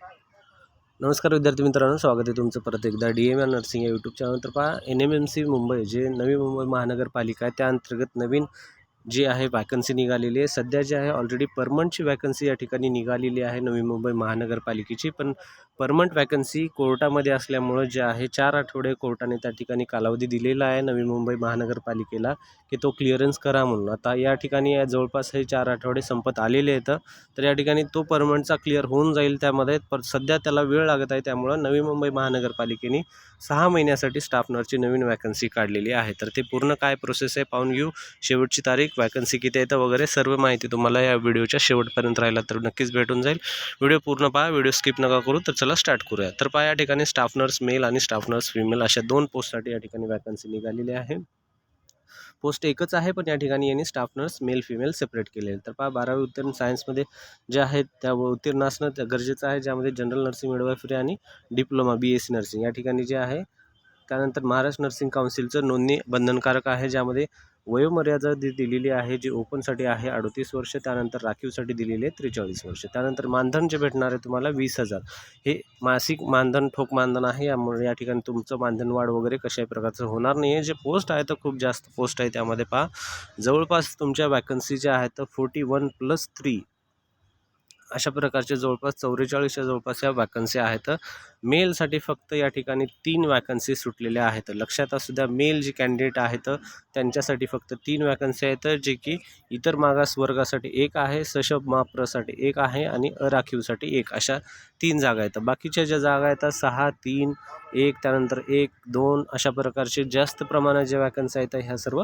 नमस्कार विद्यार्थी मित्रांनो स्वागत आहे तुमचं परत एकदा डी एम आर नर्सिंग या यूट्यूब चॅनल तर पहा N M M C Mumbai जे नवी मुंबई महानगरपालिका आहे त्या अंतर्गत नवीन जी आहे वॅकन्सी निघालेली आहे. सध्या जे आहे ऑलरेडी परमनंटची वॅकन्सी या ठिकाणी निघालेली आहे नवी मुंबई महानगरपालिकेची. पण परमनंट वॅकन्सी कोर्टामध्ये असल्यामुळं जे आहे चार आठवडे कोर्टाने त्या ठिकाणी कालावधी दिलेला आहे नवी मुंबई महानगरपालिकेला की तो क्लिअरन्स करा म्हणून. आता या ठिकाणी या जवळपास हे चार आठवडे संपत आलेले आहेत. तर या ठिकाणी तो परमनंटचा क्लिअर होऊन जाईल त्यामध्ये. पर सध्या त्याला वेळ लागत आहे त्यामुळं नवी मुंबई महानगरपालिकेने सहा महिन्यासाठी स्टाफ नर्सची नवीन वॅकन्सी काढलेली आहे. तर ते पूर्ण काय प्रोसेस आहे पाहून घेऊ. शेवटची तारीख वॅकन्सी किती येतं वगैरे सर्व माहिती तुम्हाला या व्हिडिओच्या शेवटपर्यंत राहिला तर नक्कीच भेटून जाईल. व्हिडिओ पूर्ण पहा व्हिडिओ स्किप नका करू. तर चला स्टार्ट करूया. तर पहा या ठिकाणी स्टाफ नर्स मेल आणि स्टाफ नर्स फिमेल अशा दोन पोस्टसाठी या ठिकाणी वॅकन्सी निघालेली आहे. पोस्ट एकच आहे पण या ठिकाणी यांनी staff nurse male female separate केले तर पहा बारावी उत्तीर्ण सायन्समध्ये जे आहेत त्या उत्तीर्ण असणं त्या गरजेचं आहे. ज्यामध्ये जनरल नर्सिंग मिडवायफरी आणि diploma B S C nursing या ठिकाणी जे आहे त्यानंतर महाराष्ट्र नर्सिंग काउन्सिलचं नोंदणी बंधनकारक आहे ज्यामध्ये वयोमर्यादा जी दिलेली आहे जी ओपनसाठी आहे अडतीस वर्ष त्यानंतर राखीवसाठी दिलेली आहे त्रेचाळीस वर्ष. त्यानंतर मानधन जे भेटणार आहे तुम्हाला वीस हजार. हे मासिक मानधन ठोक मानधन आहे यामुळे या ठिकाणी तुमचं मानधन वाढ वगैरे कशाही प्रकारचं होणार नाही आहे जे पोस्ट आहे तर खूप जास्त पोस्ट आहे त्यामध्ये पहा. जवळपास तुमच्या वॅकन्सी ज्या आहेत तर फोर्टी वन प्लस थ्री अशा प्रकारचे जवळपास चौवेचाळीसच्या जवळपास या वॅकन्सी आहेत. मेलसाठी फक्त या ठिकाणी तीन वॅकन्सी सुटलेल्या आहेत. लक्षात असू द्या मेल जे कॅन्डिडेट आहेत त्यांच्यासाठी फक्त तीन वॅकन्सी आहेत जे की इतर मागास वर्गासाठी एक आहे सशब माप्रसाठी एक आहे आणि अराखीवसाठी एक. अशा तीन जागा आहेत. बाकीच्या ज्या जागा आहेत सहा तीन एक त्यानंतर एक दोन अशा प्रकारचे जास्त प्रमाणात ज्या वॅकन्सी आहेत ह्या सर्व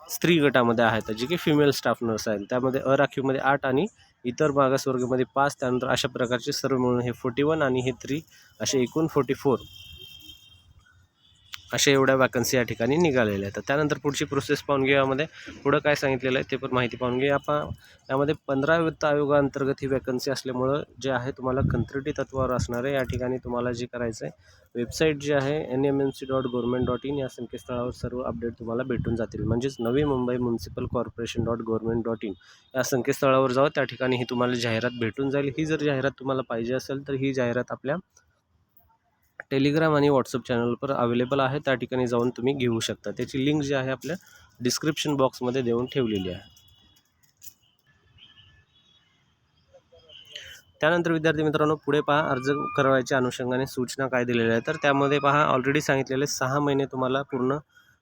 स्त्री गटामध्ये आहेत जे की फिमेल स्टाफ नर्स आहेत. त्यामध्ये अराखीवमध्ये आठ आणि इतर मागासवर्गामध्ये पाच त्यानंतर अशा प्रकारचे सर्व मिळून हे फोर्टी वन आणि हे थ्री असे एकूण फोर्टी फोर अशा एवढ्या वॅकन्सी या ठिकाणी निघालेल्या आहेत. तर त्यानंतर पुढची प्रोसेस पाहून घेऊ यामध्ये. पुढं काय सांगितलेलं आहे ते पण माहिती पाहून घेऊ. आपण यामध्ये पंधरा वित्त आयोगाअंतर्गत ही वॅकन्सी असल्यामुळं जे आहे तुम्हाला कंत्रिटी तत्वावर असणार आहे या ठिकाणी तुम्हाला जे करायचं आहे वेबसाईट जी आहे N M M C dot government dot in या संकेतस्थळावर सर्व अपडेट तुम्हाला भेटून जातील. म्हणजेच Navi Mumbai municipal corporation dot government dot in या संकेतस्थळावर जाऊ त्या ठिकाणी ही तुम्हाला जाहिरात भेटून जाईल. ही जर जाहिरात तुम्हाला पाहिजे असेल तर ही जाहिरात आपल्या टेलिग्राम आणि व्हॉट्सअप चॅनलवर अवेलेबल आहे. त्या ठिकाणी जाऊन तुम्ही घेऊ शकता. त्याची लिंक जी आहे आपल्या डिस्क्रिप्शन बॉक्समध्ये देऊन ठेवलेली आहे. त्यानंतर विद्यार्थी मित्रांनो पुढे पहा अर्ज करायच्या अनुषंगाने सूचना काय दिलेल्या आहेत. तर त्यामध्ये पहा ऑलरेडी सांगितलेले सहा महिने तुम्हाला पूर्ण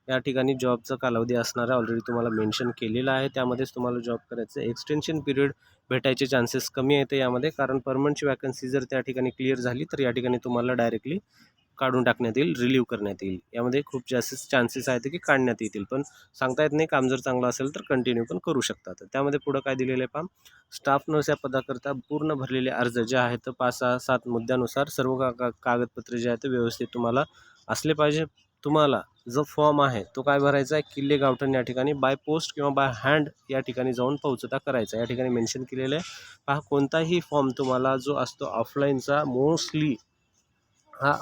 या ठिकाणी जॉबचा कालावधी असणार आहे. ऑलरेडी तुम्हाला मेन्शन केलेला आहे. त्यामध्येच तुम्हाला जॉब करायचं आहे. एक्सटेन्शन पिरियड भेटायचे चान्सेस कमी येते यामध्ये. कारण परमनंटची वॅकन्सी जर त्या ठिकाणी क्लिअर झाली तर या ठिकाणी तुम्हाला डायरेक्टली काढून टाकण्यात येईल रिलीव्ह करण्यात येईल. यामध्ये खूप जास्त चान्सेस आहेत की काढण्यात येतील. पण सांगता येत नाही. काम जर चांगलं असेल तर कंटिन्यू पण करू शकतात. त्यामध्ये पुढं काय दिलेलं आहे पहा. स्टाफ नर्स या पदाकरता पूर्ण भरलेले अर्ज जे आहेत पाच सहा सात मुद्द्यानुसार सर्व का का कागदपत्रे जे आहेत व्यवस्थित तुम्हाला असले पाहिजे. तुम्हाला जो फॉर्म आहे तो काय भरायचा आहे? किल्ले गावठण या ठिकाणी बाय पोस्ट किंवा बाय हँड या ठिकाणी जाऊन पोहोचता करायचा या ठिकाणी मेन्शन केलेलं आहे. पहा कोणताही फॉर्म तुम्हाला जो असतो ऑफलाईनचा मोस्टली हा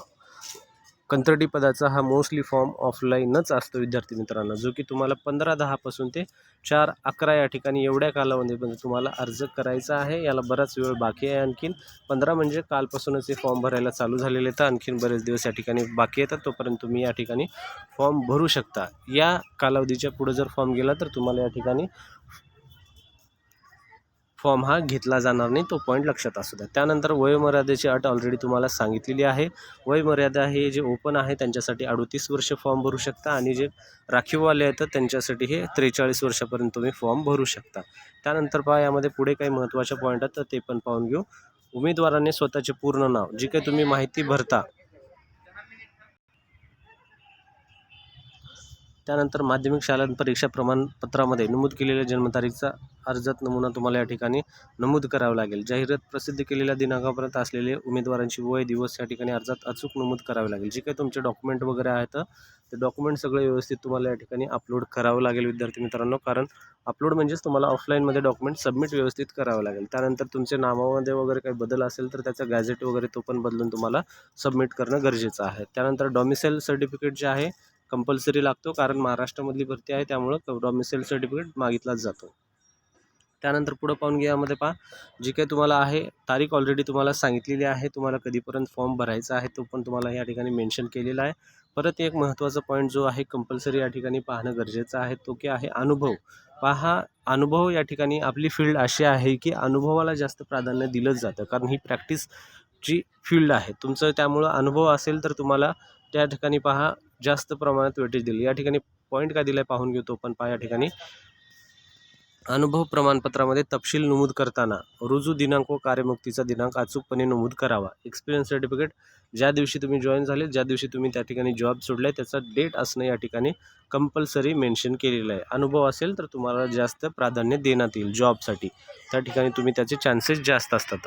कंत्राटी पदाचा हा मोस्टली फॉर्म ऑफलाईनच असतो विद्यार्थी मित्रांनो. जो की तुम्हाला पंधरा दहापासून ते चार अकरा या ठिकाणी एवढ्या कालावधीमध्ये तुम्हाला अर्ज करायचा आहे. याला बराच वेळ बाकी आहे. आणखीन पंधरा म्हणजे कालपासूनच हे फॉर्म भरायला चालू झालेले तर आणखीन बरेच दिवस या ठिकाणी बाकी येतात. तोपर्यंत तुम्ही या ठिकाणी फॉर्म भरू शकता. या कालावधीच्या पुढे जर फॉर्म गेला तर तुम्हाला या ठिकाणी फॉर्म हा घेतला जाणार नाही तो पॉईंट लक्षात असू द्या. त्यानंतर वयोमर्यादेची अट ऑलरेडी तुम्हाला सांगितलेली आहे. वयोमर्यादा हे जे ओपन आहे त्यांच्यासाठी अडतीस वर्ष फॉर्म भरू शकता आणि जे राखीववाले आहेत त्यांच्यासाठी हे त्रेचाळीस वर्षापर्यंत तुम्ही फॉर्म भरू शकता. त्यानंतर पहा यामध्ये पुढे काही महत्त्वाच्या पॉईंट आहेत तर ते पण पाहून घेऊ. उमेदवाराने स्वतःचे पूर्ण नाव जी काही तुम्ही माहिती भरता त्यानंतर माध्यमिक शाळा परीक्षा प्रमाणपत्रामध्ये नमूद केलेल्या जन्मतारीखचा अर्जात नमुना तुम्हाला या ठिकाणी नमूद करावा लागेल. जाहिरात प्रसिद्ध केलेल्या दिनांकापर्यंत असलेले उमेदवारांची वय दिवस या ठिकाणी अर्जात अचूक नमूद करावे लागेल. जे काही तुमचे डॉक्युमेंट वगैरे आहेत ते डॉक्युमेंट सगळे व्यवस्थित तुम्हाला या ठिकाणी अपलोड करावं लागेल विद्यार्थी मित्रांनो. कारण अपलोड म्हणजेच तुम्हाला ऑफलाईनमध्ये डॉक्युमेंट सबमिट व्यवस्थित करावं लागेल. त्यानंतर तुमच्या नावामध्ये वगैरे काही बदल असेल तर त्याचं गॅझेट वगैरे तो पण बदलून तुम्हाला सबमिट करणं गरजेचं आहे. त्यानंतर डॉमिसाईल सर्टिफिकेट जे आहे कंपल्सरी लागतो कारण महाराष्ट्रामधली भरती आहे त्यामुळं डॉमिसाईल सर्टिफिकेट मागितलाच जातो. त्यानंतर पुढं पाहून घ्या यामध्ये पहा जी काही तुम्हाला आहे तारीख ऑलरेडी तुम्हाला सांगितलेली आहे तुम्हाला कधीपर्यंत फॉर्म भरायचा आहे तो पण तुम्हाला या ठिकाणी मेन्शन केलेला आहे. परत एक महत्त्वाचा पॉईंट जो आहे कंपल्सरी या ठिकाणी पाहणं गरजेचं आहे तो की आहे अनुभव. पहा अनुभव या ठिकाणी आपली फील्ड अशी आहे की अनुभवाला जास्त प्राधान्य दिलंच जातं कारण ही प्रॅक्टिसची फील्ड आहे. तुमचं त्यामुळं अनुभव असेल तर तुम्हाला त्या ठिकाणी पहा जास्त प्रमाणात वेटेज दिली. या ठिकाणी पॉईंट काय दिला आहे पाहून घेतो पण पहा या ठिकाणी. अनुभव प्रमाणपत्रामध्ये तपशील नमूद करताना रुजू दिनांक व कार्यमुक्तीचा दिनांक अचूकपणे नमूद करावा. एक्सपिरियन्स सर्टिफिकेट ज्या दिवशी तुम्ही जॉईन झाले ज्या दिवशी तुम्ही त्या ठिकाणी जॉब सोडला आहे त्याचा डेट असणं या ठिकाणी कंपल्सरी मेन्शन केलेलं आहे. अनुभव असेल तर तुम्हाला जास्त प्राधान्य देण्यात येईल जॉबसाठी त्या ठिकाणी तुम्ही त्याचे चान्सेस जास्त असतात.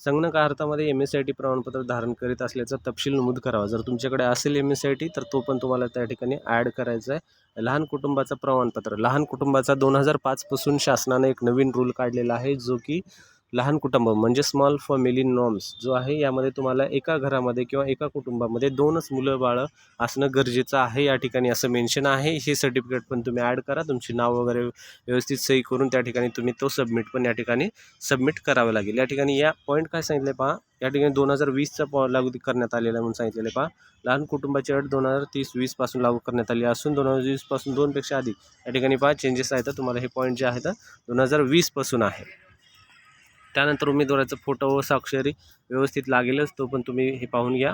संगणक अर्थामध्ये एम एस आय टी प्रमाणपत्र धारण करीत असल्याचा तपशील नमूद करावा. जर तुमच्याकडे असेल एम एस आय टी तर तो पण तुम्हाला त्या ठिकाणी ॲड करायचा आहे लहान कुटुंबाचं प्रमाणपत्र. लहान कुटुंबाचा दोन हजार पाचपासून शासनाने एक नवीन रूल काढलेला आहे जो की लहान कुटुंब म्हणजे स्मॉल फॅमिली नॉर्म्स जो आहे यामध्ये तुम्हाला एका घरामध्ये किंवा एका कुटुंबामध्ये दोनच मुलं बाळं असणं गरजेचं आहे या ठिकाणी. असं मेन्शन आहे. हे सर्टिफिकेट पण तुम्ही ॲड करा. तुमची नाव वगैरे व्यवस्थित सही करून त्या ठिकाणी तुम्ही तो सबमिट पण या ठिकाणी सबमिट करावं लागेल. या ठिकाणी या पॉईंट काय सांगितले पहा? या ठिकाणी दोन हजार वीसचा पॉ लागू करण्यात आलेला आहे म्हणून सांगितलेलं पहा. लहान कुटुंबाची अट दोन हजार तीस वीसपासून लागू करण्यात आली असून दोन हजार वीसपासून दोनपेक्षा अधिक या ठिकाणी पहा चेंजेस आहेत. तुम्हाला हे पॉईंट जे आहेत दोन हजार वीसपासून आहे. त्यानंतर उमेदवाराचा फोटो व स्वाक्षरी व्यवस्थित लागेलच तो पण तुम्ही हे पाहून घ्या.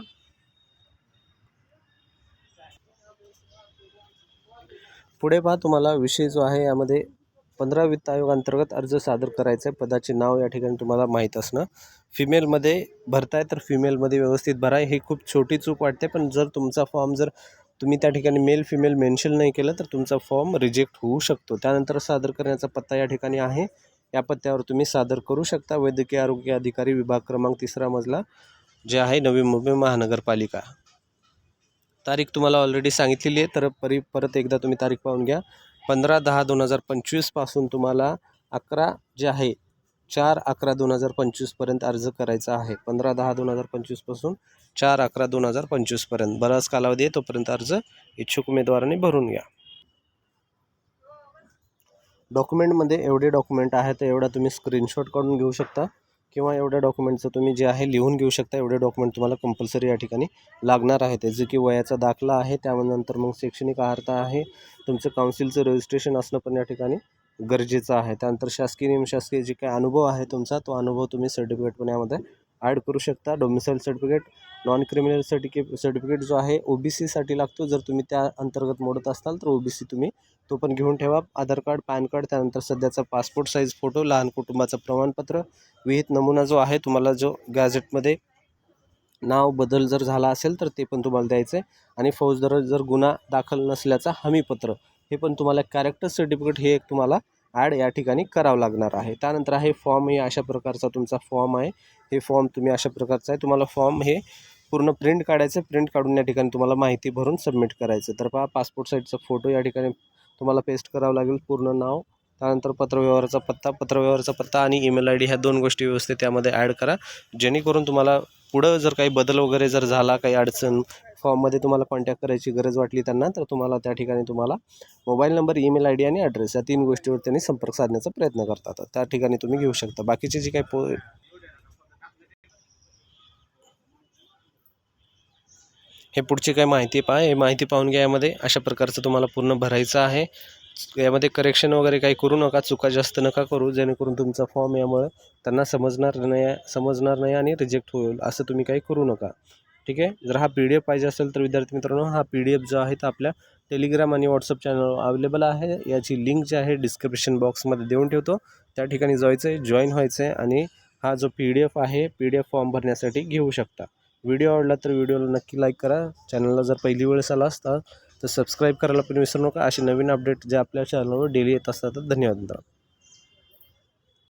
पुढे पहा तुम्हाला विषय जो आहे यामध्ये पंधरा वित्त आयोग अंतर्गत अर्ज सादर करायचा. आहे पदाचे नाव या ठिकाणी तुम्हाला माहीत असणं. फिमेलमध्ये भरताय तर फिमेलमध्ये व्यवस्थित भराय ही खूप छोटी चूक वाटते पण जर तुमचा फॉर्म जर तुम्ही त्या ठिकाणी मेल फिमेल मेन्शन नाही केलं तर तुमचा फॉर्म रिजेक्ट होऊ शकतो. त्यानंतर सादर करण्याचा पत्ता या ठिकाणी आहे. या पत्त्यावर तुम्ही सादर करू शकता. वैद्यकीय आरोग्य अधिकारी विभाग क्रमांक तिसरा मजला जे आहे नवी मुंबई महानगरपालिका. तारीख तुम्हाला ऑलरेडी सांगितलेली आहे तर परी परत एकदा तुम्ही तारीख पाहून घ्या. पंधरा दहा दोन हजार पंचवीसपासून तुम्हाला अकरा जे आहे चार अकरा दोन हजार पंचवीसपर्यंत अर्ज करायचा आहे. पंधरा दहा दोन हजार पंचवीसपासून चार अकरा दोन हजार पंचवीसपर्यंत बराच कालावधी आहे तोपर्यंत अर्ज इच्छुक उमेदवारांनी भरून घ्या. डॉक्युमेंटमध्ये एवढे डॉक्युमेंट आहेत तर एवढा तुम्ही स्क्रीनशॉट काढून घेऊ शकता किंवा एवढ्या डॉक्युमेंटचं तुम्ही जे आहे लिहून घेऊ शकता एवढे डॉक्युमेंट तुम्हाला कंपल्सरी या ठिकाणी लागणार आहे ते जे की वयाचा दाखला आहे त्यानंतर मग शैक्षणिक अर्हता आहे तुमचं काउन्सिलचं रजिस्ट्रेशन असणं पण या ठिकाणी गरजेचं आहे. त्यानंतर शासकीय निमशासकीय जे काही अनुभव आहे तुमचा तो अनुभव तुम्ही सर्टिफिकेट पण यामध्ये ॲड करू शकता. Domicile certificate non criminal certificate certificate जो आहे ओ बी सीसाठी लागतो. जर तुम्ही त्या अंतर्गत मोडत असाल तर ओ बी सी तुम्ही तो पण घेऊन ठेवा. आधार कार्ड पॅन कार्ड त्यानंतर सध्याचा पासपोर्ट साईज फोटो लहान कुटुंबाचं प्रमाणपत्र विहित नमुना जो आहे तुम्हाला जो गॅझेटमध्ये नाव बदल जर झाला असेल तर ते पण तुम्हाला द्यायचं आहे आणि फौजदार जर गुन्हा दाखल नसल्याचा हमीपत्र हे पण तुम्हाला कॅरेक्टर सर्टिफिकेट हे एक तुम्हाला ॲड या ठिकाणी करावं लागणार आहे. त्यानंतर आहे फॉर्म हे अशा प्रकारचा तुमचा फॉर्म आहे. हे फॉर्म तुम्ही अशा प्रकारचा आहे. तुम्हाला फॉर्म हे पूर्ण प्रिंट काढायचं. प्रिंट काढून या ठिकाणी तुम्हाला माहिती भरून सबमिट करायचं. तर पहा पासपोर्ट साईजचा फोटो या ठिकाणी तुम्हाला पेस्ट करावं लागेल पूर्ण नाव त्यानंतर पत्रव्यवहाराचा पत्ता पत्रव्यवहाराचा पत्ता आणि ईमेल आय डी ह्या दोन गोष्टी व्यवस्थित त्यामध्ये ॲड करा. जेणेकरून तुम्हाला पुढं जर काही बदल वगैरे जर झाला काही अडचण फॉर्ममध्ये तुम्हाला कॉन्टॅक्ट करायची गरज वाटली त्यांना तर तुम्हाला त्या ठिकाणी तुम्हाला mobile number email I D आणि ॲड्रेस या तीन गोष्टीवर त्यांनी संपर्क साधण्याचा प्रयत्न करतात. त्या ठिकाणी तुम्ही घेऊ शकता. बाकीचे जे काही पो हे पुढची काय माहिती पहा. हे माहिती पाहून घ्या यामध्ये. अशा प्रकारचं तुम्हाला पूर्ण भरायचं आहे. यामध्ये करेक्शन वगैरे काही करू नका. चुका जास्त नका करू. जेणेकरून तुमचा फॉर्म यामुळे त्यांना समजणार नाही समजणार नाही आणि रिजेक्ट होईल. असं तुम्ही काही करू नका. ठीक आहे? जर हा पी डी एफ पाहिजे असेल तर विद्यार्थी मित्रांनो हा पी डी एफ जो आहे तो आपल्या टेलिग्राम आणि व्हॉट्सअप चॅनल अवेलेबल आहे. याची लिंक जी आहे डिस्क्रिप्शन बॉक्समध्ये देऊन ठेवतो. त्या ठिकाणी जायचं आहे जॉईन व्हायचं आहे आणि हा जो पी डी एफ आहे पी डी एफ फॉर्म भरण्यासाठी घेऊ शकता. व्हिडिओ आवडला तर व्हिडिओला नक्की लाईक करा. चॅनलला जर पहिली वेळेस आला असता तर सबस्क्राईब करायला पण विसरू नका. असे नवीन अपडेट जे आपल्या चॅनलवर डेली येत असतात धन्यवाद मित्रांनो.